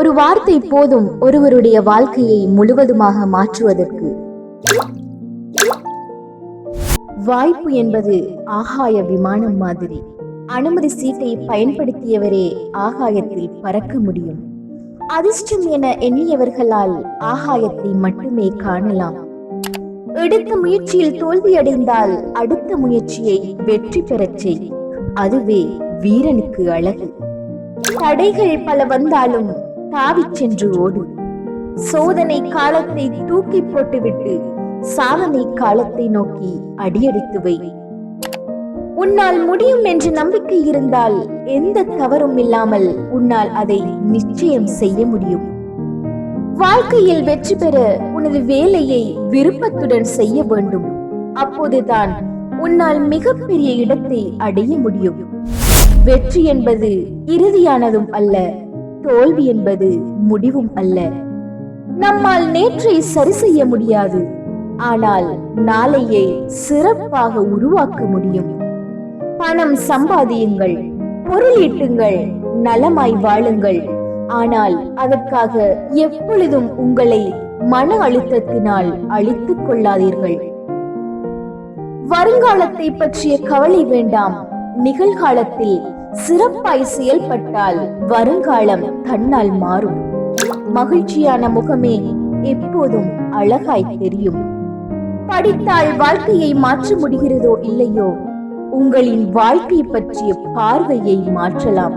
ஒரு வார்த்தை போதும் ஒருவருடைய வாழ்க்கையை முழுவதுமாக மாற்றுவதற்கு. வாய்ப்பு என்பது ஆகாய விமானம் மாதிரி. அனுமதி சீட்டை பயன்படுத்தியவரே ஆகாயத்தில் பறக்க முடியும். அதிர்ஷ்டம் என எண்ணியவர்களால் ஆகாயத்தை மட்டுமே காணலாம். எடுத்த முயற்சியில் தோல்வியடைந்தால் அடுத்த முயற்சியை வெற்றி பெறச் செய். அதுவே வீரனுக்கு அழகு. தடைகள் பல வந்தாலும் தாவிச் சென்று ஓடு. சோதனை காலத்தை தூக்கி போட்டுவிட்டு சாதனை காலத்தை நோக்கி அடியெடுத்து வை. உன்னால் முடியும் என்று நம்பிக்கை இருந்தால் எந்த தவறும் இல்லாமல் உன்னால் அதை நிச்சயம் செய்ய முடியும். வாழ்க்கையில் வெற்றி பெற உனது வேலையை விருப்பத்துடன் செய்ய வேண்டும். அப்போதுதான் உன்னால் மிகப்பெரிய இடத்தை அடைய முடியும். வெற்றி என்பது இறுதியானதும் அல்ல தோல்வி என்பது முடிவும் அல்ல. நம்மால் நேற்றை சரி செய்ய முடியாது. ஆனால் நாளையை சிறப்பாக உருவாக்க முடியும். பணம் சம்பாதியுங்கள் பொருளீட்டுங்கள் நலமாய் வாழுங்கள். ஆனால் அதற்காக எப்பொழுதும் உங்களை மன அழுத்தத்தினால் அழித்துக் கொள்ளாதீர்கள். வருங்காலத்தை பற்றிய கவலை வேண்டாம். நிகழ்காலத்தில் சிறப்பாய் செயல்பட்டால் வருங்காலம் தன்னால் மாறும். மகிழ்ச்சியான முகமே எப்போதும் அழகாய் தெரியும். படித்தால் வாழ்க்கையை மாற்ற முடிகிறதோ இல்லையோ உங்களின் வாழ்க்கை பற்றிய பார்வையை மாற்றலாம்.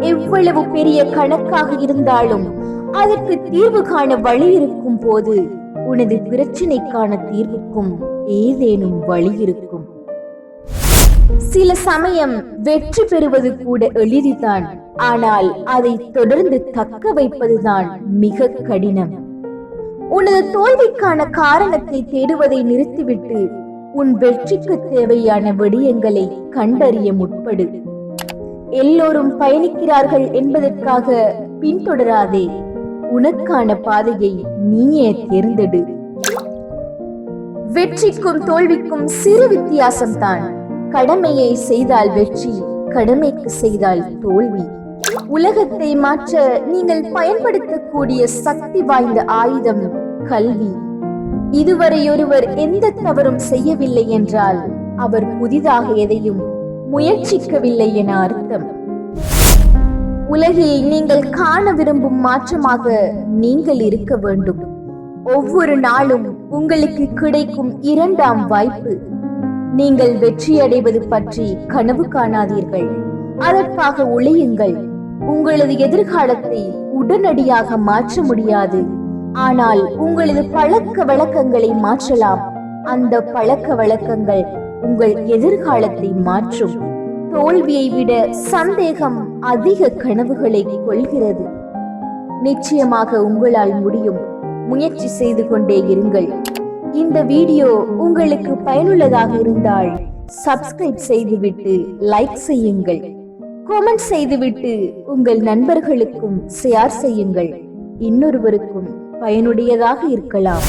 எவ்வளவு பெரிய கணக்காக இருந்தாலும் அதற்கு தீர்வு காண வழி இருக்கும் போது உனது பிரச்சினைக்கான தீர்வுக்கும் ஏதேனும் வழி இருக்கும். சில சமயம் வெற்றி பெறுவது கூட எளிதுதான். ஆனால் அதை தொடர்ந்து தக்க வைப்பதுதான் மிக கடினம். உனது தோல்விக்கான காரணத்தை தேடுவதை நிறுத்திவிட்டு உன் வெற்றிக்கு தேவையான விடயங்களை கண்டறிய முற்படு. எல்லோரும் பயணிக்கிறார்கள் என்பதற்காக பின்தொடராதே. உனக்கான பாதையை நீயே தேர்ந்தெடு. வெற்றிக்கும் தோல்விக்கும் சிறு வித்தியாசம்தான். கடமையை செய்தால் வெற்றி கடமைக்கு செய்தால் தோல்வி. உலகத்தை மாற்ற நீங்கள் பயன்படுத்தக்கூடிய சக்தி வாய்ந்த ஆயுதம் கல்வி. இதுவரை ஒருவர் எந்த தவறும் செய்யவில்லை என்றால் அவர் புதிதாக எதையும் முயற்சிக்கவில்லை என அர்த்தம். உலகில் நீங்கள் காண விரும்பும் மாற்றமாக நீங்கள் இருக்க வேண்டும். ஒவ்வொரு நாளும் உங்களுக்கு கிடைக்கும் இரண்டாம் வாய்ப்பு நீங்கள் வெற்றியடைவது பற்றி கனவு காணாதீர்கள். அதற்காக உழையுங்கள் உங்களது எதிர்காலத்தை உடனடியாக மாற்ற முடியாது. ஆனால் உங்களது பழக்க வழக்கங்களை மாற்றலாம். அந்த பழக்க வழக்கங்கள் உங்கள் எதிர்காலத்தை மாற்றும். தோல்வியை விட சந்தேகம் அதிக கனவுகளை கொள்கிறது. நிச்சயமாக உங்களால் முடியும். முயற்சி செய்து கொண்டே இருங்கள். இந்த வீடியோ உங்களுக்கு பயனுள்ளதாக இருந்தால் சப்ஸ்கிரைப் செய்துவிட்டு லைக் செய்யுங்கள். கமெண்ட் செய்துவிட்டு உங்கள் நண்பர்களுக்கும் ஷேர் செய்யுங்கள். இன்னொருவருக்கும் பயனுடையதாக இருக்கலாம்.